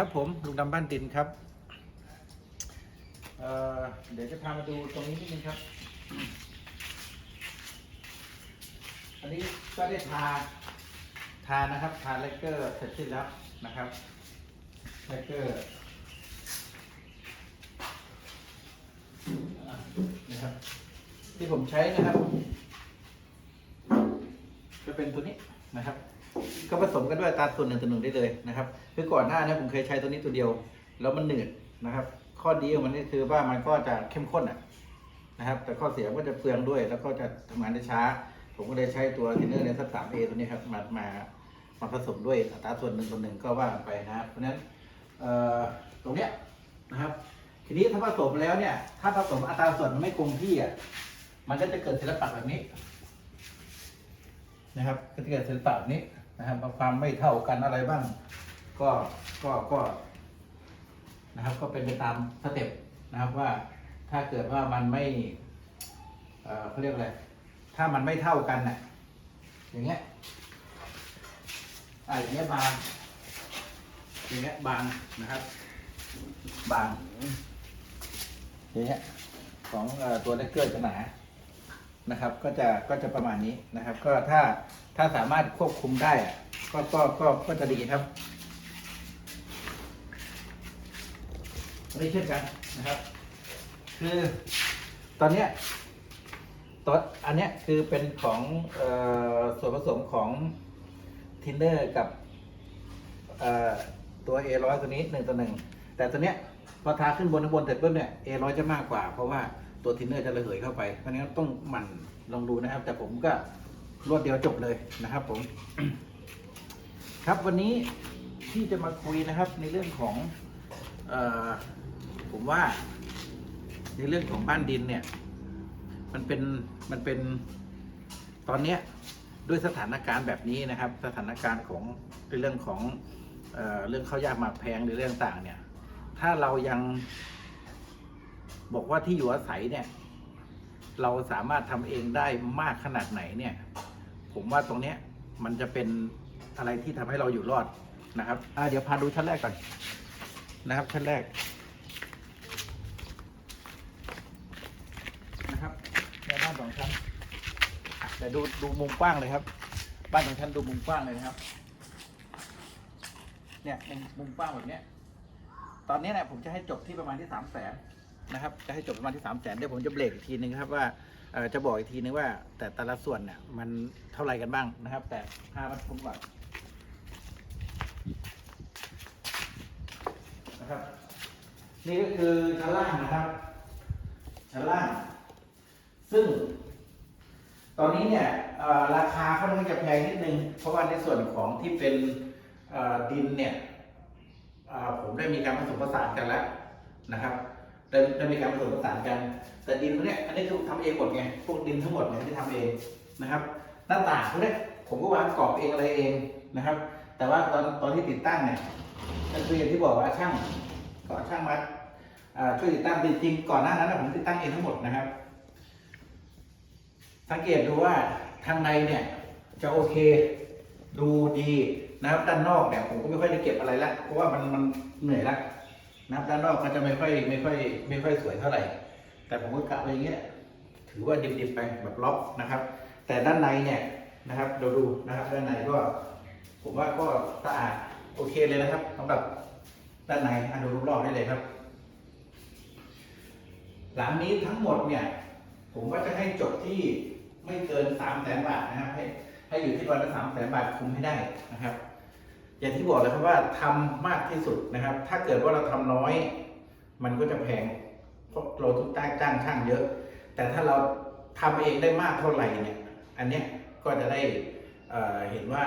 ครับผมลุงดำบ้านดินครับเเดี๋ยวจะพามาดูตรงนี้นิดนึงครับ อันนี้ก็ได้ทาทานะครับทาเลกเกอร์เสร็จสิ้นแล้วนะครับเลกเกอร์นะครับ ที่ผมใช้นะครับ จะเป็นตัวนี้นะครับ ก็ผสมกันด้วยตาส่วนหนึ่งต่อหนึ่งได้เลยนะครับ คือก่อนหน้านี้ผมเคยใช้ตัวนี้ตัวเดียว แล้วมันหนืดนะครับ ข้อดีของมันก็คือว่ามันก็จะเข้มข้นอะนะครับ แต่ข้อเสียก็จะเปลืองด้วย แล้วก็จะทำงานได้ช้า ผมก็เลยใช้ตัวเทนเนอร์ในสักสามเอตัวนี้ครับมามามาผสมด้วยอัตราส่วนหนึ่งต่อหนึ่งก็ว่าไปนะครับเพราะฉะนั้นตรงเนี้ยนะครับ ทีนี้ถ้าผสมแล้วเนี่ย ถ้าผสมอัตราส่วนมันไม่คงที่อะมันก็จะเกิดศิลปะแบบนี้ นะครับก็จะเกิดศิลปะแบบนี้ นะครับความไม่เท่ากันอะไรบ้าง ก็ก็ก็นะครับ ก็เป็นไปตามสเต็ปนะครับว่าถ้าเกิดว่ามันไม่เขาเรียกอะไรถ้ามันไม่เท่ากันน่ะอย่างเงี้ยอ่าอย่างเงี้ยบางอย่างเงี้ยบางนะครับ บางอย่างเงี้ยของตัวเลกเกอร์จะหนานะครับ ก็จะก็จะประมาณนี้นะครับ ก็ถ้า ถ้าสามารถควบคุมได้ก็ก็ก็ก็จะดีครับอันนี้เช่นกันนะครับ คือตอนเนี้ยตอนอันเนี้ยคือเป็นของออส่วนผสมของทินเนอร์กับตัว A ร้อยตัวนี้หนึ่งต่อหนึ่งแต่ตัวเนี้ยพอทาขึ้นบนข้างบนเสร็จปุ๊บเนี่ย A ร้อยจะมากกว่า เพราะว่าตัวทินเนอร์จะระเหยเข้าไปเพราะฉะนั้นต้องหมั่นลองดูนะครับ แต่ผมก็ รวดเดียวจบเลยนะครับผม ครับวันนี้ที่จะมาคุยนะครับในเรื่องของออผมว่า ในเรื่องของบ้านดินเนี่ย มันเป็นมันเป็นตอนเนี้ยด้วยสถานการณ์แบบนี้นะครับ สถานการณ์ของในเรื่องของเออเรื่องข้าวยากหมากแพงหรือเรื่องต่างเนี่ย ถ้าเรายังบอกว่าที่อยู่อาศัยเนี่ย เราสามารถทำเองได้มากขนาดไหนเนี่ย ผมว่าตรงเนี้ยมันจะเป็นอะไรที่ทำให้เราอยู่รอดนะครับอ่าเดี๋ยวพาดูชั้นแรกก่อนนะครับ ชั้นแรกนะครับในบ้านสองชั้นอะเดี๋ยวดูดูมุมกว้างเลยครับ บ้านสองชั้นดูมุมกว้างเลยนะครับ เนี่ยมุมมุมกว้างแบบเนี้ยตอนนี้เนี่ยผมจะให้จบที่ประมาณที่สามแสนนะครับ จะให้จบประมาณที่สามแสนเดี๋ยวผมจะเบรกอีกทีนึงครับว่า จะบอกอีกทีนึงว่า แต่แต่ละส่วนเนี่ยมันเท่าไหร่กันบ้างนะครับ แต่พามาชมก่อนนะครับ นี่ก็คือชั้นล่างนะครับชั้นล่าง ซึ่ง ตอนนี้เนี่ยราคาค่อนข้างจะแพงนิดนึง เพราะว่าในส่วนของที่เป็นดินเนี่ยผมได้มีการผสมผสานกันแล้วนะครับ ได้ได้มีการผสมผสานกัน แต่ดินพวกเนี้ยอันนี้คือทำเองหมดไงพวกดินทั้งหมดเนี่ยที่ทำเองนะครับ หน้าต่างพวกเนี้ยผมก็วางกรอบเองอะไรเองนะครับ แต่ว่าตอนตอนที่ติดตั้งเนี่ยก็คืออย่างที่บอกว่าช่างก็ช่างมาช่วยติดตั้งจริงๆก่อนหน้านั้นผมติดตั้งเองทั้งหมดนะครับ สังเกตดูว่าทางในเนี่ยจะโอเคดูดีนะครับด้านนอกเนี่ยผมก็ไม่ค่อยได้เก็บอะไรละเพราะว่ามันมันเหนื่อยละ นับด้านนอกก็จะไม่ค่อยไม่ค่อยไม่ค่อยสวยเท่าไหร่ แต่ผมก็กะไว้อย่างเงี้ยถือว่าดิบๆไปแบบล็อกนะครับ แต่ด้านในเนี่ยนะครับเราดูนะครับด้านในก็ ผมว่าก็สะอาดโอเคเลยนะครับสำหรับด้านในอะดูรอบๆได้เลยครับ หลังนี้ทั้งหมดเนี่ย ผมว่าจะให้จบที่ไม่เกินสามแสนบาทนะครับให้ให้อยู่ที่วันละสามแสนบาทคุ้มให้ได้นะครับ อย่างที่บอกเลยครับว่าทำมากที่สุดนะครับ ถ้าเกิดว่าเราทำน้อย มันก็จะแพงเพราะเราต้องจ้างจ้างช่างเยอะ แต่ถ้าเราทำเองได้มากเท่าไหร่เนี่ย อันเนี้ยก็จะได้เอ่อเห็นว่า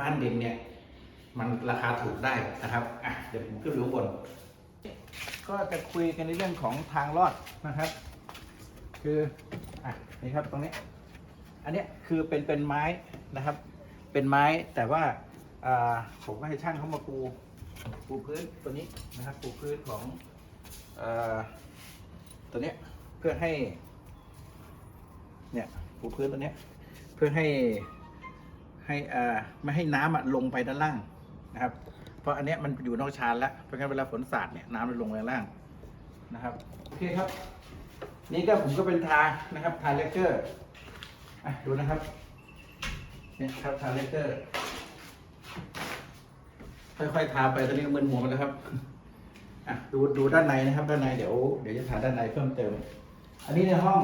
บ้านดินเนี่ย มันราคาถูกได้นะครับอะเดี๋ยวผมขึ้นไปข้างบน ก็จะคุยกันในเรื่องของทางรอดนะครับ คืออะนี่ครับตรงนี้ อันเนี้ยคือเป็นเป็นไม้นะครับ เป็นไม้แต่ว่า ผมก็ให้ช่างเขามาปูปูพื้นตัวนี้นะครับปูพื้นของอตัวเนี้ยเพื่อให้ เนี่ยปูพื้นตัวเนี้ยเพื่อให้ให้อ่ไม่ให้น้ำอะลงไปด้านล่างนะครับ เพราะอันเนี้ยมันอยู่นอกชานแล้วเพราะงั้นเวลาฝนสาดเนี่ยน้ำมันลงไปข้างล่างนะครับโอเคครับ นี่ก็ผมก็เป็นทานะครับทาเลเกอร์อะดูนะครับเนี่ยครับทาเลเกอร์ ค่อยๆทาไปตอนนี้มึนหัวหมดแล้วครับอะดูดูด้านในนะครับ ด้านในเดี๋ยวเดี๋ยวจะทาด้านในเพิ่มเติม อันนี้ในห้อง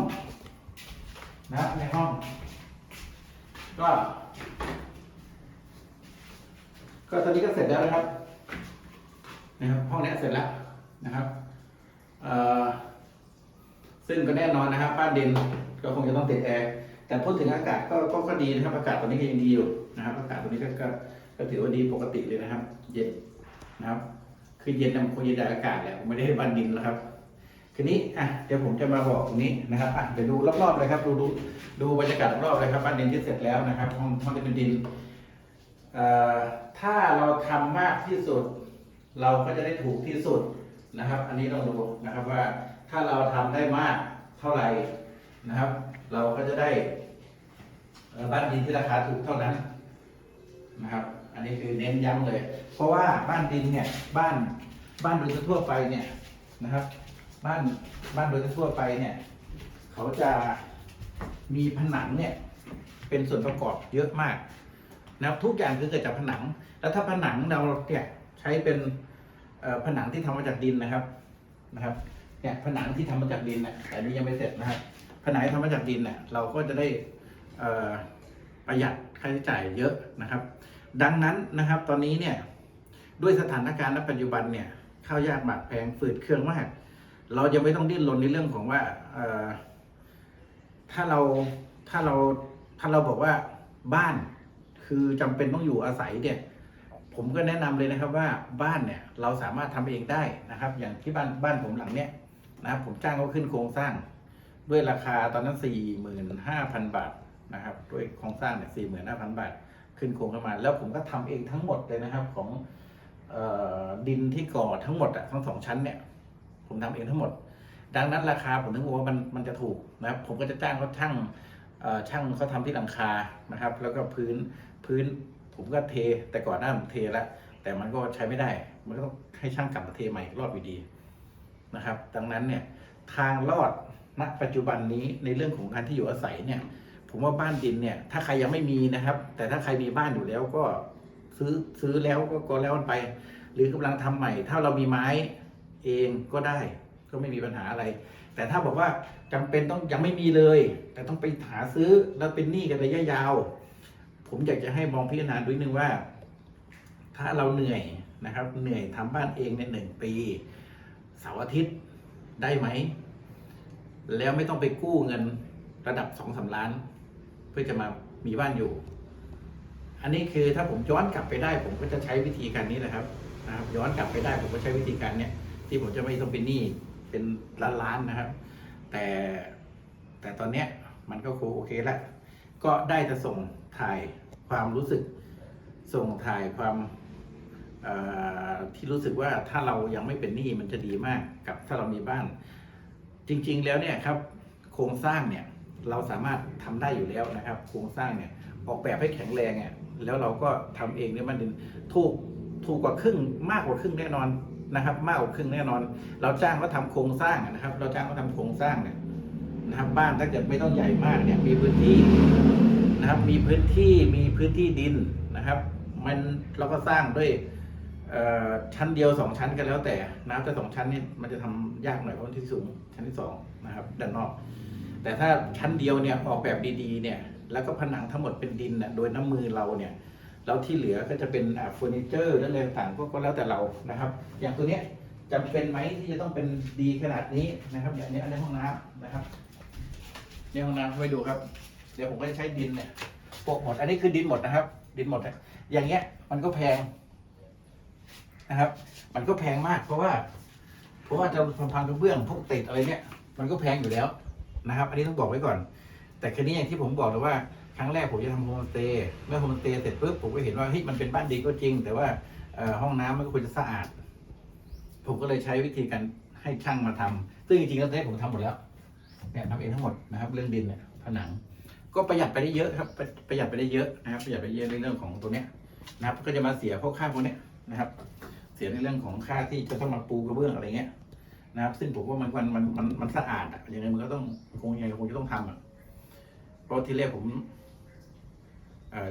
นะในห้อง ก็ ก็ตอนนี้ก็เสร็จแล้วนะครับ นะครับ ห้องนี้เสร็จแล้วนะครับซึ่งก็แน่นอนนะครับบ้านดินก็คงจะต้องติดแอร์แต่พูดถึงอากาศก็ก็ก็ดีนะครับ อากาศตอนนี้ก็ยังดีอยู่นะครับ อากาศตอนนี้ก็ ก็ถือว่าดีปกติเลยนะครับ เย็นนะครับ คือเย็นนะมันคงเย็นจากอากาศแหละผมไม่ได้บ้านดินแล้วครับทีนี้อะเดี๋ยวผมจะมาบอกตรงนี้นะครับอะเดี๋ยวดูรอบๆเลยครับ ดูดูดูบรรยากาศรอบๆเลยครับบ้านดินที่เสร็จแล้วนะครับห้องห้องที่เป็นดินถ้าเราทำมากที่สุด เราก็จะได้ถูกที่สุดนะครับ อันนี้ต้องดูนะครับว่าถ้าเราทำได้มากเท่าไหร่นะครับ เราก็จะได้บ้านดินที่ราคาถูกเท่านั้นนะครับ อันนี้คือเน้นย้ำเลย เพราะว่าบ้านดินเนี่ยบ้านบ้านโดยทั่วไปเนี่ยนะครับ บ้านบ้านโดยทั่วไปเนี่ยเขาจะมีผนังเนี่ยเป็นส่วนประกอบเยอะมากนะครับทุกอย่างคือเกิดจากผนัง แล้วถ้าผนังเราเนี่ยใช้เป็นผนังที่ทำมาจากดินนะครับนะครับเนี่ยผนังที่ทำมาจากดินนี่ยแต่นี้ยังไม่เสร็จนะครับผนังที่ทำมาจากดินเนี่ยเราก็จะได้ประหยัดค่าใช้จ่ายเยอะนะครับ ดังนั้นนะครับตอนนี้เนี่ยด้วยสถานการณ์ณปัจจุบันเนี่ยข้าวยากหมากแพงฝืดเครื่องมากเราจะไม่ต้องดิ้นรนในเรื่องของว่าถ้าเราถ้าเราถ้าเราบอกว่าบ้านคือจำเป็นต้องอยู่อาศัยเนี่ยผมก็แนะนำเลยนะครับว่าบ้านเนี่ยเราสามารถทำเองได้นะครับ อย่างที่บ้านบ้านผมหลังเนี้ยนะครับผมจ้างเขาขึ้นโครงสร้าง ด้วยราคาตอนนั้นสี่หมื่นห้าพันบาทนะครับ ด้วยโครงสร้างเนี่ยสี่หมื่นห้าพันบาท ขึ้นโครงเข้ามา แล้วผมก็ทำเองทั้งหมดเลยนะครับ ของออดินที่ก่อทั้งหมดอะทั้งสองชั้นเนี่ย ผมทำเองทั้งหมด ดังนั้นราคาผมถึงบอกว่ามันมันจะถูกนะครับ ผมก็จะจ้างเขาช่างช่างเขาทำที่หลังคานะครับ แล้วก็พื้นพื้นผมก็เทแต่ก่อนหน้าผมเทแล้วแต่มันก็ใช้ไม่ได้ มันก็ต้องให้ช่างกลับมาเทใหม่อีกรอบอยู่ดีนะครับ ดังนั้นเนี่ยทางรอดณปัจจุบันนี้ในเรื่องของการที่อยู่อาศัยเนี่ย ผมว่าบ้านดินเนี่ย ถ้าใครยังไม่มีนะครับ แต่ถ้าใครมีบ้านอยู่แล้วก็ซื้อซื้อแล้วก็ก็แล้วกันไป หรือกำลังทำใหม่ ถ้าเรามีไม้เองก็ได้ ก็ไม่มีปัญหาอะไร แต่ถ้าบอกว่าจำเป็นต้องยังไม่มีเลย แต่ต้องไปหาซื้อแล้วเป็นหนี้กันระยะยาว ผมอยากจะให้มองพิจารณาดูนิดนึงว่า ถ้าเราเหนื่อยนะครับ เหนื่อยทำบ้านเองในหนึ่งปีเสาร์อาทิตย์ได้ไหม แล้วไม่ต้องไปกู้เงินระดับสองสาล้าน เพื่อจะมามีบ้านอยู่ อันนี้คือถ้าผมย้อนกลับไปได้ ผมก็จะใช้วิธีการนี้แหละครับนะครับ ย้อนกลับไปได้ผมก็ใช้วิธีการเนี้ยที่ผมจะไม่ต้องเป็นหนี้เป็นล้านๆนะครับ แต่แต่ตอนเนี้ยมันก็โอเคแล้วก็ได้แต่ส่งถ่ายความรู้สึกส่งถ่ายความที่รู้สึกว่าถ้าเรายังไม่เป็นหนี้มันจะดีมากกับถ้าเรามีบ้าน จริง ๆ แล้วเนี่ยครับ โครงสร้างเนี่ย เราสามารถทำได้อยู่แล้วนะครับ โครงสร้างเนี่ยออกแบบให้แข็งแรงอะแล้วเราก็ทำเองเนี่ยมันถูกถูกกว่าครึ่งมากกว่าครึ่งแน่นอนนะครับ มากกว่าครึ่งแน่นอน เราจ้างเขาทำโครงสร้างนะครับ เราจ้างเขาทำโครงสร้างเนี่ยนะครับ บ้านถ้าเกิดไม่ต้องใหญ่มากเนี่ยมีพื้นที่นะครับ มีพื้นที่มีพื้นที่ดินนะครับ มันเราก็สร้างด้วยชั้นเดียวสองชั้นกันแล้วแต่นะครับแต่สองชั้นนี่มันจะทำยากหน่อยเพราะมันที่สูงชั้นที่สองนะครับด้านนอก แต่ถ้าชั้นเดียวเนี่ยออกแบบดีๆเนี่ยแล้วก็ผนังทั้งหมดเป็นดินน่ะโดยน้ำมือเราเนี่ยแล้วที่เหลือก็จะเป็นเฟอร์นิเจอร์และอะไรต่างๆก็แล้วแต่เรานะครับ อย่างตัวเนี้ยจำเป็นไหมที่จะต้องเป็นดีขนาดนี้นะครับอย่างนี้อันห้องน้ำนะครับในห้องน้ำไปดูครับ เดี๋ยวผมก็จะใช้ดินเนี่ยโปะหมด อันนี้คือดินหมดนะครับ ดินหมดอย่างเงี้ยมันก็แพงนะครับ มันก็แพงมากเพราะว่า เพราะว่าจะพังกระเบื้องพวกติดอะไรเนี่ย มันก็แพงอยู่แล้ว นะครับ อันนี้ต้องบอกไว้ก่อน แต่คืนนี้อย่างที่ผมบอกเลยว่าครั้งแรกผมจะทำโฮมสเตย์เมื่อโฮมสเตย์เสร็จปุ๊บผมก็เห็นว่าเฮ้ยมันเป็นบ้านดีก็จริง แต่ว่าห้องน้ำมันก็ควรจะสะอาด ผมก็เลยใช้วิธีการให้ช่างมาทำซึ่งจริงๆแล้วตอนนี้ผมทำหมดแล้วเนี่ยทำเองทั้งหมดนะครับ เรื่องดินเนี่ยผนัง ก็ประหยัดไปได้เยอะครับประประหยัดไปได้เยอะนะครับ ประหยัดไปเยอะในเรื่องของตัวเนี้ยนะครับ ก็จะมาเสียพวกค่าพวกเนี้ยนะครับ เสียในเรื่องของค่าที่จะต้องมาปูกระเบื้องอะไรเงี้ย นะครับ ซึ่งผมว่ามันมันมันมันมันสะอาดอะยังไงมันก็ต้องคงยังไงคงจะต้องทำอะเพราะที่แรกผม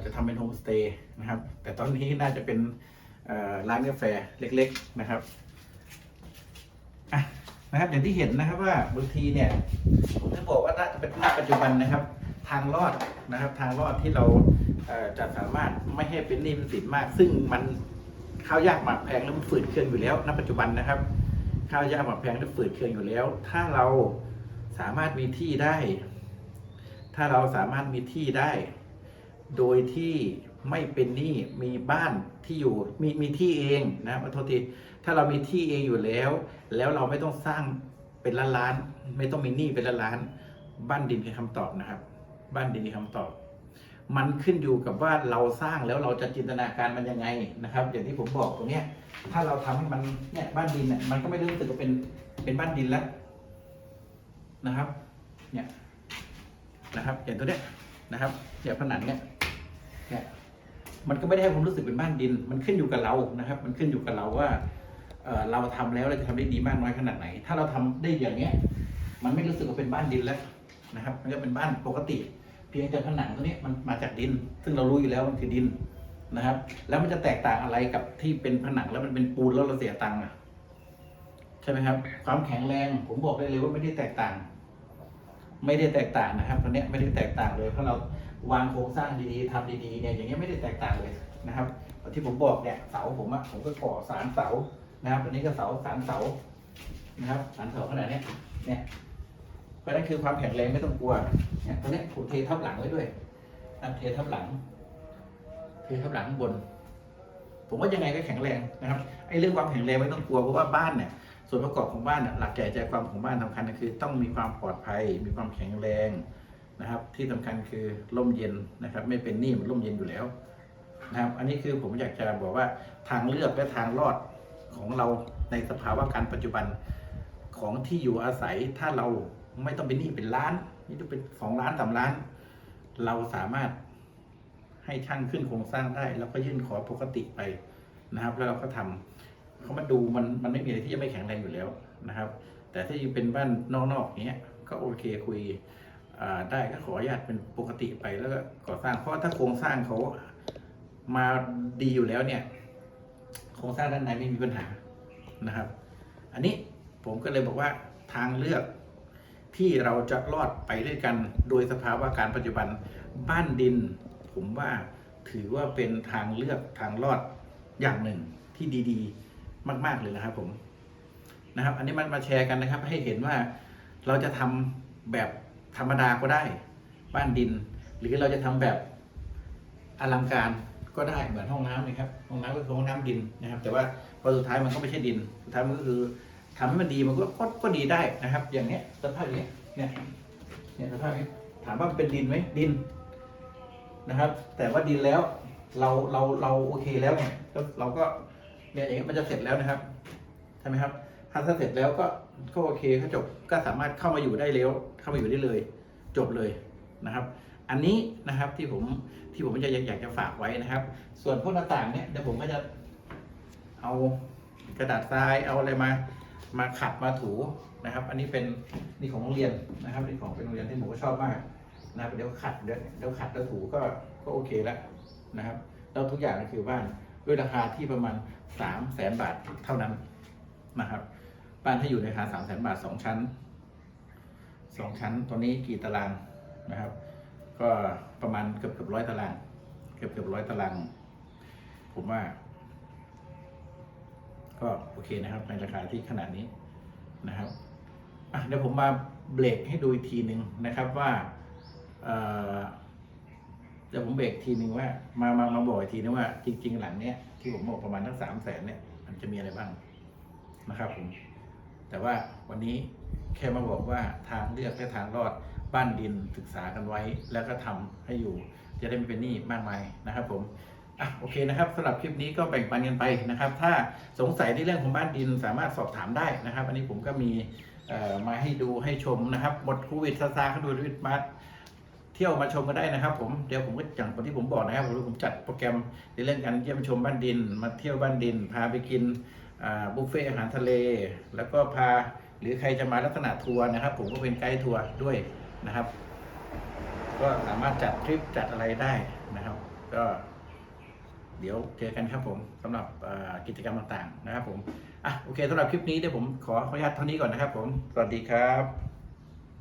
จะทำเป็นโฮมสเตย์นะครับ แต่ตอนนี้น่าจะเป็นร้านกาแฟเล็ก ๆนะครับอะนะครับ อย่างที่เห็นนะครับว่าบางทีเนี่ย ผมจะบอกว่าณเป็นณปัจจุบันนะครับ ทางรอดนะครับ ทางรอดที่เราจะสามารถไม่ให้เป็นหนี้เป็นสินมาก ซึ่งมันข้าวยากหมากแพงแล้วมันฝืดเคืองอยู่แล้วณปัจจุบันนะครับ ข้าวยากหมากแพงแล้วฝืดเคืองอยู่แล้ว ถ้าเราสามารถมีที่ได้ ถ้าเราสามารถมีที่ได้ โดยที่ไม่เป็นหนี้มีบ้านที่อยู่มีมีที่เองนะขอโทษทีถ้าเรามีที่เองอยู่แล้ว แล้วเราไม่ต้องสร้างเป็นล้านล้านๆไม่ต้องมีหนี้เป็นล้านล้านๆบ้านดินคือคำตอบนะครับ บ้านดินคือคำตอบ มันขึ้นอยู่กับว่าเราสร้างแล้วเราจะจินตนาการมันยังไงนะครับ อย่างที่ผมบอกตรงเนี้ย ถ้าเราทำให้มันเนี่ยบ้านดินเนี่ยมันก็ไม่รู้สึกว่าเป็นเป็นบ้านดินแล้วนะครับ เนี่ยนะครับอย่างตัวเนี้ยนะครับเนี่ยผนังเนี่ยเนี่ยมันก็ไม่ได้ให้ความรู้สึกเป็นบ้านดิน มันขึ้นอยู่กับเรานะครับ มันขึ้นอยู่กับเราว่าเราทำแล้วเราจะทำได้ดีมากน้อยขนาดไหน ถ้าเราทำได้อย่างเงี้ย มันไม่รู้สึกว่าเป็นบ้านดินแล้วนะครับ มันก็เป็นบ้านปกติ เพียงแต่ผนังตัวนี้มันมาจากดิน ซึ่งเรารู้อยู่แล้วมันคือดินนะครับ แล้วมันจะแตกต่างอะไรกับที่เป็นผนังแล้วมันเป็นปูนแล้วเราเสียตังค์อะใช่ไหมครับ ความแข็งแรงผมบอกได้เลยว่าไม่ได้แตกต่าง ไม่ได้แตกต่างนะครับตอนนี้ไม่ได้แตกต่างเลยเพราะเราวางโครงสร้างดีๆทำดีๆเนี่ยอย่างเงี้ยไม่ได้แตกต่างเลยนะครับที่ผมบอกเนี่ยเสาผมอะผมก็ก่อสารเสานะครับอันนี้ก็เสาสารเสานะครับสารเสาขนาดเนี้ยเนี่ย เพราะนั่นคือความแข็งแรงไม่ต้องกลัวเนี่ยตอนนี้ผมเททับหลังไว้ด้วยนะเททับหลัง เททับหลังข้างบน ผมว่ายังไงก็แข็งแรงนะครับไอ้เรื่องความแข็งแรงไม่ต้องกลัวเพราะว่าบ้านเนี่ยส่วนประกอบของบ้านหลักใหญ่ใจความของบ้านสำคัญก็คือ ต้องมีความปลอดภัย มีความแข็งแรงนะครับ ที่สำคัญคือร่มเย็นนะครับ ไม่เป็นหนี้มันร่มเย็นอยู่แล้วนะครับ อันนี้คือผมอยากจะบอกว่าทางเลือกและทางรอดของเราในสภาวะการปัจจุบันของที่อยู่อาศัยถ้าเรา ไม่ต้องเป็นหนี้เป็นล้าน นี่ต้องเป็นสองล้านสามล้าน เราสามารถให้ช่างขึ้นโครงสร้างได้ แล้วก็ยื่นขอปกติไปนะครับ แล้วเราก็ทำเขามาดูมันมันไม่มีอะไรที่จะไม่แข็งแรงอยู่แล้วนะครับ แต่ถ้ายังเป็นบ้านนอกๆอย่างเงี้ยก็โอเคคุยได้ก็ขออนุญาตเป็นปกติไปแล้วก็ก่อสร้างเพราะถ้าโครงสร้างเขามาดีอยู่แล้วเนี่ย โครงสร้างด้านในไม่มีปัญหานะครับ อันนี้ผมก็เลยบอกว่าทางเลือก ที่เราจะรอดไปด้วยกัน โดยสภาวะการปัจจุบันบ้านดิน ผมว่าถือว่าเป็นทางเลือกทางรอดอย่างหนึ่งที่ดีๆ มาก ๆเลยนะครับผมนะครับ อันนี้มันมาแชร์กันนะครับ ให้เห็นว่าเราจะทำแบบธรรมดาก็ได้ บ้านดิน หรือเราจะทำแบบอลังการก็ได้เหมือนห้องน้ำนะครับห้องน้ำก็คือห้องน้ำดินนะครับ แต่ว่าพอสุดท้ายมันก็ไม่ใช่ดิน สุดท้ายมันก็คือ ทำให้มันดีมันก็ก็ก็ดีได้นะครับ อย่างเนี้ยสภาพนี้เนี่ยเนี่ยสภาพนี้ถามว่าเป็นดินไหมดินนะครับ แต่ว่าดินแล้วเราเราเราโอเคแล้วไงก็เราก็เนี่ยอย่างเงี้ยมันจะเสร็จแล้วนะครับใช่ไหมครับถ้าถ้าเสร็จแล้วก็ก็โอเคก็จบก็สามารถเข้ามาอยู่ได้แล้ว เข้ามาอยู่ได้เลย จบเลยนะครับ อันนี้นะครับที่ผมที่ผมจะอยากจะฝากไว้นะครับ ส่วนพวกหน้าต่างเนี่ยเดี๋ยวผมก็จะเอากระดาษทรายเอาอะไรมา มาขัดมาถูนะครับ อันนี้เป็นนี่ของโรงเรียนนะครับนี่ของเป็นโรงเรียนที่ผมก็ชอบมากนะครับเดี๋ยวขัดเดี๋ยวเดี๋ยวขัดแล้วถูก็ก็โอเคแล้วนะครับแล้วทุกอย่างก็คือบ้านด้วยราคาที่ประมาณสามแสนบาทเท่านั้นนะครับบ้านที่อยู่ในราคาสามแสนบาทสองชั้นสองชั้นตัวนี้กี่ตารางนะครับ ก็ประมาณเกือบเกือบร้อยตาราง เกือบเกือบร้อยตาราง ผมว่า ก็โอเคนะครับในราคาที่ขนาดนี้นะครับเดี๋ยวผมมาเบรกให้ดูอีกทีหนึ่งนะครับว่าเดี๋ยวผมเบรกทีหนึ่งว่ามามามาบอกอีกทีนึงว่าจริง ๆ หลังเนี้ยที่ผมบอกประมาณทั้งสามแสนเนี่ยมันจะมีอะไรบ้างนะครับผมแต่ว่าวันนี้แค่มาบอกว่าทางเลือกและทางรอดบ้านดินศึกษากันไว้ แล้วก็ทำให้อยู่จะได้ไม่เป็นหนี้มากมายนะครับผม อะโอเคนะครับสำหรับคลิปนี้ก็แบ่งปันกันไปนะครับ ถ้าสงสัยในเรื่องของบ้านดินสามารถสอบถามได้นะครับ อันนี้ผมก็มีมาให้ดูให้ชมนะครับบทโควิดซาซาเขาดูวิดมาเที่ยวมาชมกันได้นะครับ ผมเดี๋ยวผมก็อย่างที่ผมบอกนะครับผมผมจัดโปรแกรมในเรื่องการเยี่ยมชมบ้านดิน มาเที่ยวบ้านดิน พาไปกินบุฟเฟ่อาหารทะเล แล้วก็พาหรือใครจะมาลักษณะทัวร์นะครับ ผมก็เป็นไกด์ทัวร์ด้วยนะครับ ก็สามารถจัดทริปจัดอะไรได้นะครับ ก็ เดี๋ยวเจอกันครับผมสำหรับกิจกรรมต่างๆนะครับผมอะโอเคสำหรับคลิปนี้เดี๋ยวผมขอขออนุญาตเท่านี้ก่อนนะครับผม สวัสดีครับ